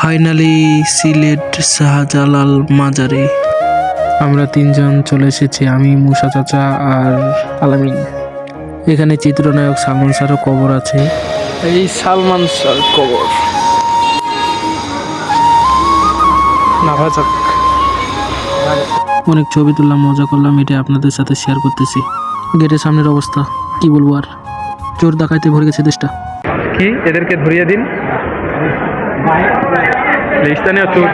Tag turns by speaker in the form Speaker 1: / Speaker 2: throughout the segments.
Speaker 1: Finally Sylhet Shahjalal মাজারে। আমরা তিনজন চলে এসেছি আমি মুসা চাচা আর আলামিন। এখানে চিত্রনায়ক সালমান স্যারও কবর আছে। এই সালমান স্যার কবর। নাভা যাক। অনেক ছবি তুললাম মজা করলাম এটা আপনাদের সাথে শেয়ার করতেছি। গেটের সামনের অবস্থা কি বলব আর? চোর ডাকাইতে ভরে গেছে দেশটা।
Speaker 2: কি? এদেরকে ধরিয়ে দিন। স্থানীয় চোর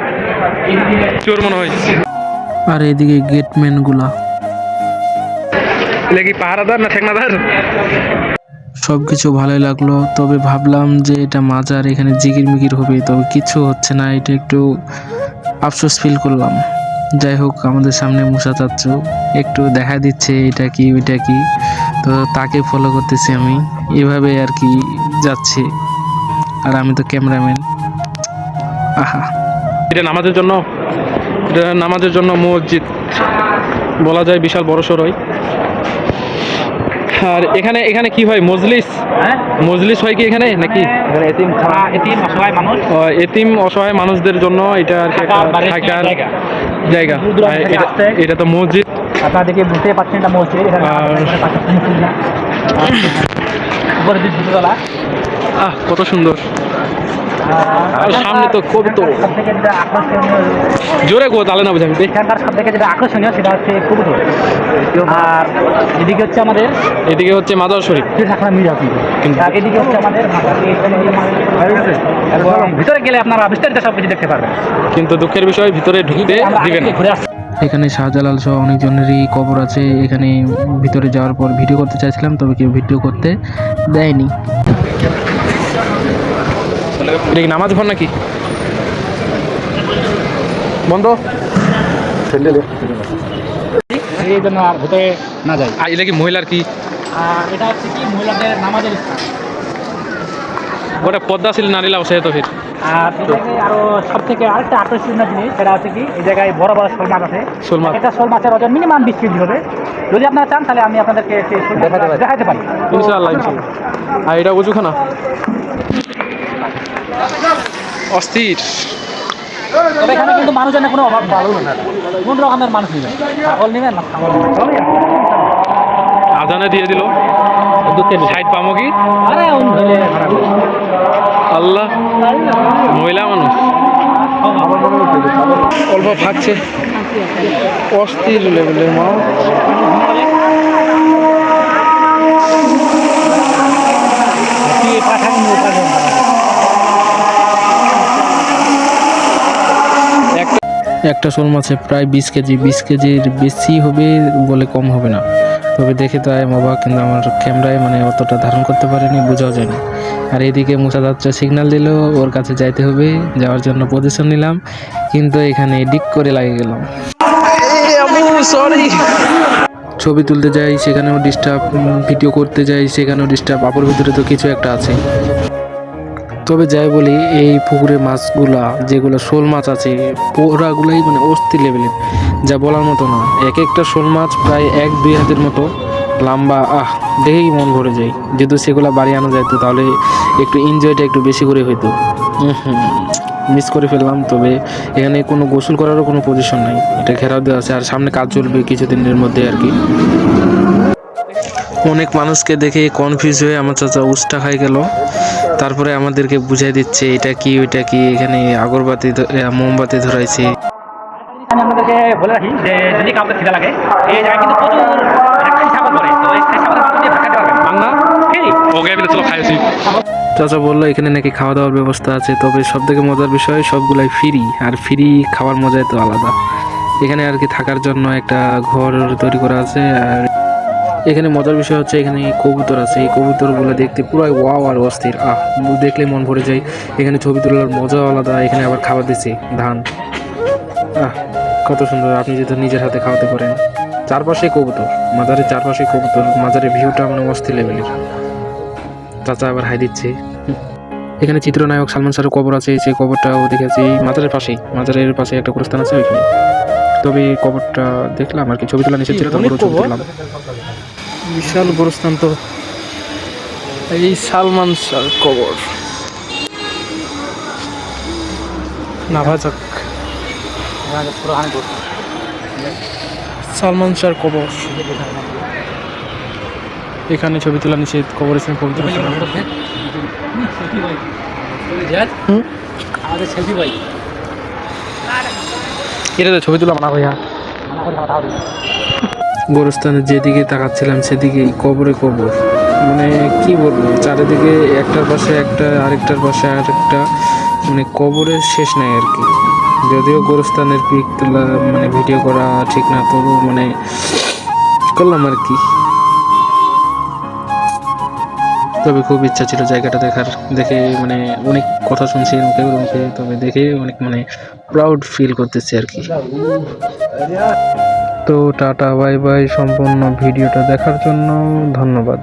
Speaker 2: চোর মনে হয়।
Speaker 1: আর এদিকে গেটম্যানগুলা
Speaker 2: এলে কি পাহারাদার না ঠেকনাদার?
Speaker 1: সব কিছু ভালোই লাগল তবে ভাবলাম যে এটা মাজার এখানে জিকির মিকির হবে তবে কিছু হচ্ছে না এটা একটু আফসোস ফিল করলাম। যাই হোক আমাদের সামনে মুসা চাচ্ছু একটু দেখা দিচ্ছে এটা কি ওইটা কি তো তাকে ফলো করতেছি আমি। এভাবে আর কি যাচ্ছে। আর আমি তো ক্যামেরাম্যান আহা।
Speaker 2: এটা নামাজের জন্য এটা নামাজের জন্য মসজিদ। বলা যায় বিশাল বড় সড়ই আর এখানে এখানে কি হয়? মজলিস? মজলিস হয় কি এখানে নাকি?
Speaker 3: এতিম অসহায় মানুষ।
Speaker 2: ও, এতিম অসহায় মানুষদের জন্য এটা আর
Speaker 3: থাকার জায়গা।
Speaker 2: এটা- তো মসজিদ।
Speaker 3: আপনারা দেখে বুঝতে পারছেন এটা মসজিদ।
Speaker 2: আহ কত সুন্দর। আর সামনে তো
Speaker 3: যেটা আকর্ষণীয়
Speaker 2: জোরে গো তাহলে না বুঝাবি
Speaker 3: এখানকার সব থেকে যেটা আকর্ষণীয় সেটা হচ্ছে কবুতর। আর এদিকে হচ্ছে আমাদের
Speaker 2: এদিকে হচ্ছে মাদার শরীফ
Speaker 3: এদিকে হচ্ছে আমাদের ভিতরে গেলে আপনারা বিস্তারিত সব কিছু দেখতে পারবেন।
Speaker 2: কিন্তু দুঃখের বিষয় ভিতরে ঢুকতে
Speaker 3: আমরা
Speaker 2: দিবে না।
Speaker 3: ঘুরে আসছি।
Speaker 1: এখানে শাহজালাল সহ অনেকজনেরই কবর আছে। এখানে ভিতরে যাওয়ার পর ভিডিও করতে চাইছিলাম তবে কেউ ভিডিও করতে দেয়নি।
Speaker 2: এটা কি নামাজ ঘর নাকি? বন্ধ।
Speaker 3: এই জন্য আর ভিতরে না
Speaker 2: আর এটা কি মহিলার কি?
Speaker 3: এটা হচ্ছে কি মহিলাদের নামাজের স্থান।
Speaker 2: গোটা পদ্মা ছিল নারীলা বসে তো ফির।
Speaker 3: আর আরও সব থেকে আরেকটা আকর্ষণীয় জিনিস সেটা হচ্ছে কি এই জায়গায় বড় বড় শোল মাছ আছে।
Speaker 2: শোল মাছ।
Speaker 3: শোল মাছের ওজন মিনিমাম বিশ কেজি হবে। যদি আপনারা চান তাহলে আমি আপনাদেরকে দেখাতে পারি।
Speaker 2: ইনশাআল্লাহ ইনশাআল্লাহ। আর এটা উজুখানা অস্থির।
Speaker 3: তবে এখানে কিন্তু মানুষজনের কোনো অভাব ভালো না। কোন রকমের মানুষ নেবেন ছাগল নেবেন না ছাগল।
Speaker 2: আজানে দিয়ে দিল। সাইড পামো কি?
Speaker 3: আরে।
Speaker 2: আল্লাহ মহিলা মানুষ। অল্প ভাগছে অস্থির লেভেলের
Speaker 3: কি পাঠান
Speaker 2: একটা
Speaker 1: শোল মাছে প্রায় বিশ কেজি বিশ কেজির বেশি হবে বলে কম হবে না। তবে দেখে তো আয় অবাক কিন্তু আমার ক্যামেরায় মানে অতটা ধারণ করতে পারেনি বোঝাও যায়নি আর এদিকে মুসা যাত্রা সিগন্যাল দিল ওর কাছে যাইতে হবে যাওয়ার জন্য পজিশন নিলাম কিন্তু এখানে ডিক করে লাগে গেলাম।
Speaker 2: সরি
Speaker 1: ছবি তুলতে যাই সেখানেও ডিস্টার্ব ভিডিও করতে যাই সেখানেও ডিস্টার্ব আপুর ভিতরে তো কিছু একটা আছে। তবে যাই বলি, এই পুকুরে মাছগুলা, যেগুলো শোল মাছ আছে, পোড়াগুলাই মানে অস্থির লেভেলের যা বলার মতো না। এক একটা শোল মাছ প্রায় এক দুই হাতের মতো লম্বা, আহ, দেখেই মন ভরে যায়। যদি সেগুলো বাড়ি আনা যেত তাহলে একটু এনজয়টা একটু বেশি করে হইতো। মিস করে ফেললাম, তবে এখানে কোনো গোসল করারও কোনো পজিশন নাই। এটা ঘেরাও দেওয়া আছে, আর সামনে কাজ চলবে কিছুদিনের মধ্যে আর কি। অনেক মানুষকে দেখে কনফিউজ হয়ে আমার চাচা উষ্টা খাই গেল। তারপরে আমাদেরকে বুঝাই দিচ্ছে এটা কি ওইটা কি? এখানে আগরবাতি মোমবাতি ধরাইছে।
Speaker 3: আমি আপনাদেরকে বলে রাখি যে যদি কাউকে খিদা লাগে এই জায়গায় কিন্তু প্রচুর খাই ছাগল পড়ে। তো এই খাই ছাগলের মাংস ভাত খাইতে পারবেন
Speaker 2: বাংলা ওকে বলে চলো খাইছি
Speaker 1: চাচা বলল এখানে নাকি খাওয়া দাওয়ার ব্যবস্থা আছে তবে সব থেকে মজার বিষয় সবগুলাই ফ্রি। আর ফ্রি খাওয়ার মজাই তো আলাদা। এখানে আর কি থাকার জন্য একটা ঘর তৈরি করা আছে আর এখানে মজার বিষয় হচ্ছে এখানে কবুতর আছে। এই কবুতরগুলো দেখতে পুরো ওয়াও আর অস্থির। আহ, দেখলে মন ভরে যায়। এখানে ছবি তোলার মজাও আলাদা। এখানে আবার খাবার দিচ্ছে ধান। আহ, কত সুন্দর। আপনি যদি নিজের হাতে খাওয়াতে পারেন। চারপাশে কবুতর। মাজারের চারপাশে কবুতর। মাজারের ভিউটা মানে অস্থির লেভেলের। চাচা আবার হাই দিচ্ছে। এখানে চিত্রনায়ক সালমান শাহের কবর আছে। সেই কবরটাও দেখেছি মাজারের পাশেই। মাজারের পাশে একটা গোরস্থান আছে ওইখানে। তবে কবরটা দেখলাম আর কি। ছবি তোলা নিষেধ ছিল, তারপরেও ছবি তুললাম। বিশাল গোরস্থান তো।
Speaker 2: এই সালমান স্যার কবর।
Speaker 3: নাভাজাক সালমান শাহর কবর। এখানে ছবি তোলা নিষেধ কবর ইসলাম পবিত্র
Speaker 4: ভাই।
Speaker 3: এটাতে ছবি তোলা মানা ভাইয়া।
Speaker 1: গোরস্থানের যেদিকে তাকাচ্ছিলাম, সেদিকেই কবরে কবর। মানে কি বলব, চারিদিকে একটার পাশে একটা, আরেকটার পাশে আরেকটা মানে কবরের শেষ নাই আর কি। যদিও গোরস্থানের পিক তোলা মানে ভিডিও করা ঠিক না, তবু মানে করলাম আর কি। তবে খুব ইচ্ছা ছিল জায়গাটা দেখার, দেখে মানে অনেক কথা শুনছি, মুখে মুখে, তবে দেখে অনেক মানে প্রাউড ফিল করতেছি আর কি। তো টাটা বাই বাই সম্পূর্ণ ভিডিওটা দেখার জন্য ধন্যবাদ।